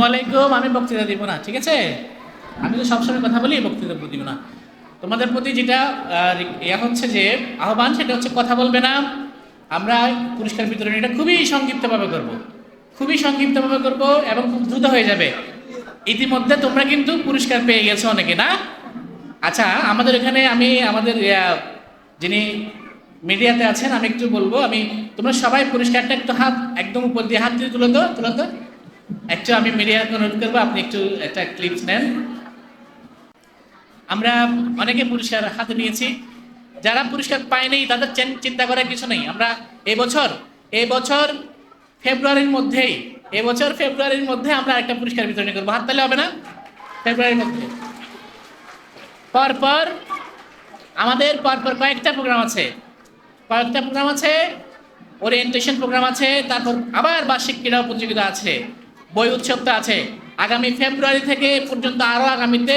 ওয়ালাইকুম আমি বক্তৃতা দিব না, ঠিক আছে? আমি তো সবসময় কথা বলি, বক্তৃতা দিব না। তোমাদের প্রতি যেটা ইয়া হচ্ছে যে, আহ্বান, সেটা হচ্ছে কথা বলবে না। আমরা পুরস্কার বিতরণ এটা খুবই সংক্ষিপ্তভাবে করব। খুবই সংক্ষিপ্তভাবে করব এবং খুব দ্রুত হয়ে যাবে। ইতিমধ্যে তোমরা কিন্তু পুরস্কার পেয়ে গেছো অনেকে, না? আচ্ছা আমাদের এখানে আমি, আমাদের যিনি মিডিয়াতে আছেন, আমি একটু বলব, আমি, তোমরা সবাই পুরস্কারটা একটু হাত, একদম উপর দিয়ে হাত দিয়ে তুলে তো তুলে তো। একটু আমি মিডিয়াকে অনুরোধ করব, আপনি একটু একটা ক্লিপস নেন। আমরা অনেকে পুরস্কার হাতে নিয়েছি। যারা পুরস্কার পায়নি তাদের চিন্তা করার কিছু নেই। আমরা এবছর এবছর ফেব্রুয়ারির মধ্যেই, এবছর ফেব্রুয়ারির মধ্যে আমরা একটা পুরস্কার বিতরণ করব। হাত তাহলে হবে না? ফেব্রুয়ারির মধ্যে। পরপর আমাদের পরপর কয়েকটা প্রোগ্রাম আছে। কয়েকটা প্রোগ্রাম আছে ওরিয়েন্টেশন প্রোগ্রাম আছে, তারপর আবার বার্ষিক ক্রীড়া প্রতিযোগিতা আছে। বই উৎসবটা আছে। আগামী ফেব্রুয়ারি থেকে পর্যন্ত আরও আগামীতে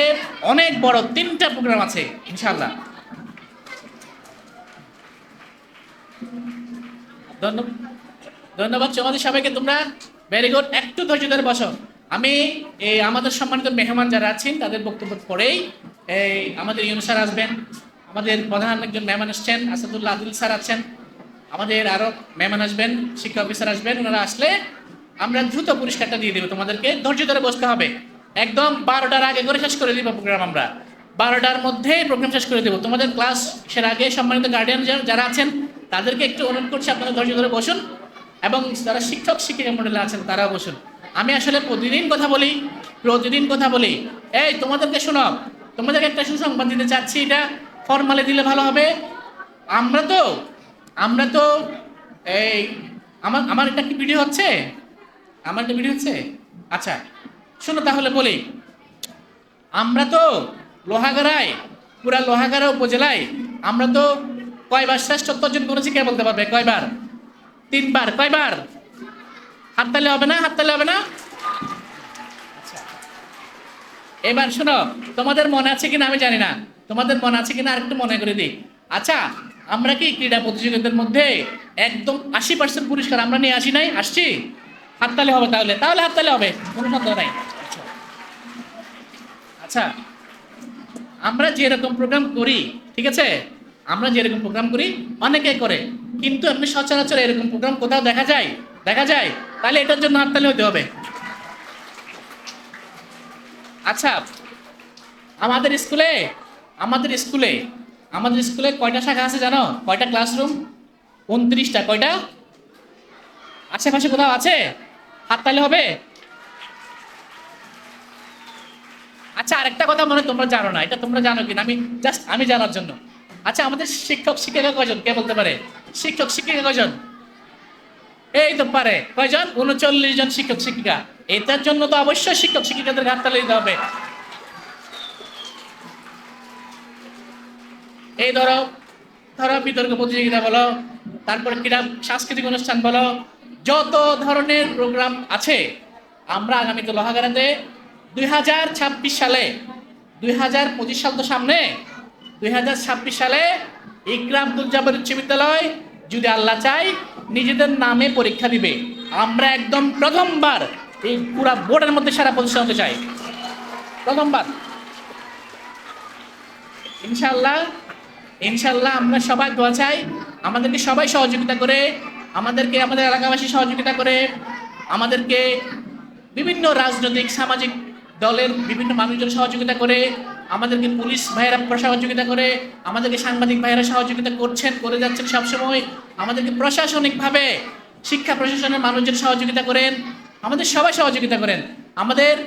অনেক বড় তিনটা প্রোগ্রাম আছে ইনশাল্লাহ ধন্যবাদ ধন্যবাদ সবাইকে, তোমরা ভেরি গুড একটু ধৈর্য ধরে বসো। আমি এই আমাদের সম্মানিত মেহমান যারা আছেন, তাদের বক্তব্য পরেই এই আমাদের ইউনু স্যার আসবেন। আমাদের প্রধান একজন মেহমান আসছেন আসাদুল্লাহ আদিল স্যার আছেন। আমাদের আরও মেহমান আসবেন, শিক্ষা অফিসার আসবেন, ওনারা আসলে আমরা দ্রুত পুরস্কারটা দিয়ে দেবো। তোমাদেরকে ধৈর্য ধরে বসতে হবে। একদম বারোটার আগে করে শেষ করে দিব প্রোগ্রাম আমরা। বারোটার মধ্যে প্রোগ্রাম শেষ করে দেবো। তোমাদের ক্লাস সের আগে সম্মানিত গার্ডিয়ান যারা আছেন, তাদেরকে একটু অনুরোধ করছি আপনারা ধৈর্য ধরে বসুন এবং যারা শিক্ষক, শিক্ষিকা মন্ডলে আছেন, তারাও বসুন। আমি আসলে প্রতিদিন কথা বলি, প্রতিদিন কথা বলি। এই, তোমাদেরকে শোনো তোমাদেরকে একটা সুসংবাদ দিতে চাচ্ছি। এটা ফর্মালে দিলে ভালো হবে। আমরা তো আমরা তো এই, আমার আমার এটা কি ভিডিও হচ্ছে? আমার ভিডিও হচ্ছে? আচ্ছা শোনো তাহলে বলি। আমরা তো লোহাগাড়ায়, পুরা লোহাগাড়া উপজেলায়, আমরা তো কয়বার শ্রেষ্ঠত্ব অর্জন করেছি কে বলতে পারবে? কয়বার? তিনবার। কয়বার? হাততালি হবে না? হাততালি হবে না? আচ্ছা। এবার শোনো, তোমাদের মনে আছে কিনা আমি জানি না। তোমাদের মনে আছে কিনা আরেকটু মনে করে দিই। আচ্ছা আমরা কি ক্রীড়া প্রতিযোগিতার মধ্যে একদম আশি পার্সেন্ট পুরস্কার আমরা নিয়ে আসি নাই? আসছি? হাততালি হবে তাহলে। তাহলে হাততালি হবে, কোনো সন্দেহ নাই। আচ্ছা। আমরা যেরকম প্রোগ্রাম করি, ঠিক আছে? আমরা যেরকম প্রোগ্রাম করি অনেকে করে। কিন্তু আপনি সচরাচর এরকম প্রোগ্রাম কোথাও দেখা যায়? দেখা যায়? তাহলে এটার জন্য হাততালি হতে হবে। আচ্ছা আমাদের স্কুলে আমাদের স্কুলে আমাদের স্কুলে কয়টা শাখা আছে জানো? কয়টা ক্লাসরুম উনত্রিশটা, কয়টা? আশেপাশে কোথাও আছে? হাততালি হবে? আচ্ছা আরেকটা কথা মনে তোমরা জানো না, এটা তোমরা জানো কিনা? আমি জাস্ট আমি জানার জন্য। আচ্ছা আমাদের শিক্ষক, শিক্ষিকা কয়জন? কে বলতে পারে? শিক্ষক, শিক্ষিকা কয়জন? এই তো পারে। কয়জন? উনচল্লিশ জন শিক্ষক, শিক্ষিকা। এটার জন্য তো অবশ্যই শিক্ষক, শিক্ষিকাদের হাততালি দিতে হবে। এই ধরো ধরো বিতর্ক প্রতিযোগিতা বলো, তারপর ক্রীড়া সাংস্কৃতিক অনুষ্ঠান বলো যত ধরনের প্রোগ্রাম আছে, আমরা আগামীতে লোহাগাড়াতে দুই হাজার ছাব্বিশ সালে, দুই হাজার পঁচিশ সাল তো সামনে, দুই হাজার ছাব্বিশ সালে ইকরাম দুলজাবর উচ্চ বিদ্যালয় যদি আল্লাহ চাই নিজেদের নামে পরীক্ষা দিবে। আমরা একদম প্রথমবার এই পুরা বোর্ডের মধ্যে সারা প্রতিষ্ঠান হতে চাই। প্রথমবার। ইনশাল্লাহ ইনশাল্লাহ আমরা সবাই দোয়া চাই, আমাদেরকে সবাই সহযোগিতা করে আমাদেরকে, আমাদের এলাকাবাসী সহযোগিতা করে, আমাদেরকে বিভিন্ন রাজনৈতিক, সামাজিক দলের বিভিন্ন মানুষজন সহযোগিতা করে, আমাদেরকে পুলিশ ভাইয়েরা সহযোগিতা করে, আমাদেরকে সাংবাদিক ভাইয়েরা সহযোগিতা করছেন, করে যাচ্ছেন সবসময়। আমাদেরকে প্রশাসনিকভাবে শিক্ষা প্রশাসনের মানুষজন সহযোগিতা করেন, আমাদের সবাই সহযোগিতা করেন। আমাদের,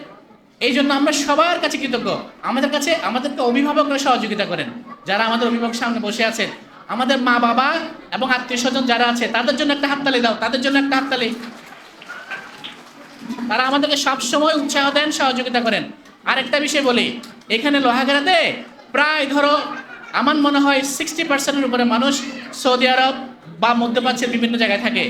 এই জন্য আমরা সবার কাছে কৃতজ্ঞ। আমাদের কাছে, আমাদেরকে অভিভাবকরা সহযোগিতা করেন, যারা আমাদের অভিভাবক সামনে বসে আছেন। আমাদের মা বাবা এবং আত্মীয় স্বজন যারা আছে, তাদের জন্য একটা হাততালি দাও, তাদের জন্য একটা হাততালি। তারা আমাদেরকে সবসময় উৎসাহ দেন, সহযোগিতা করেন। আরেকটা বিষয় বলি, এখানে লোহাগাড়াতে প্রায় ধরো, আমার মনে হয় সিক্সটি পার্সেন্টের উপরে মানুষ সৌদি আরব বা মধ্যপ্রাচ্যের বিভিন্ন জায়গায় থাকে।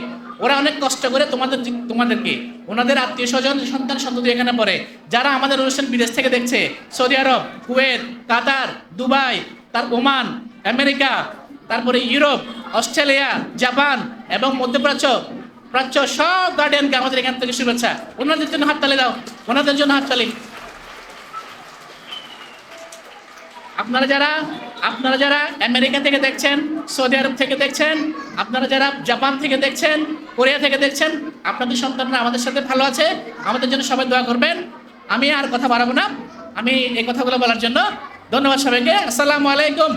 ওরা অনেক কষ্ট করে তোমাদের তোমাদেরকে, ওনাদের আত্মীয় স্বজন, সন্তান সন্ততি এখানে পড়ে। যারা আমাদের অনুষ্ঠান বিদেশ থেকে দেখছে, Saudi Arab, Kuwait, Qatar, Dubai, তার ওমান, আমেরিকা তারপরে ইউরোপ, অস্ট্রেলিয়া, জাপান এবং মধ্যপ্রাচ্য। প্রাচ্য সব গার্ডিয়ানকে আমাদের এখান থেকে শুভেচ্ছা। ওনাদের জন্য হাত হাততালি দাও। ওনাদের জন্য হাত হাততালি আপনারা যারা আপনারা যারা আমেরিকা থেকে দেখছেন, সৌদি আরব থেকে দেখছেন, আপনারা যারা জাপান থেকে দেখছেন, কোরিয়া থেকে দেখছেন, আপনাদের সন্তানরা আমাদের সাথে ভালো আছে। আমাদের জন্য সবাই দোয়া করবেন। আমি আর কথা বাড়াবো না। আমি এই কথাগুলো বলার জন্য ধন্যবাদ সবাইকে। আসসালামু আলাইকুম।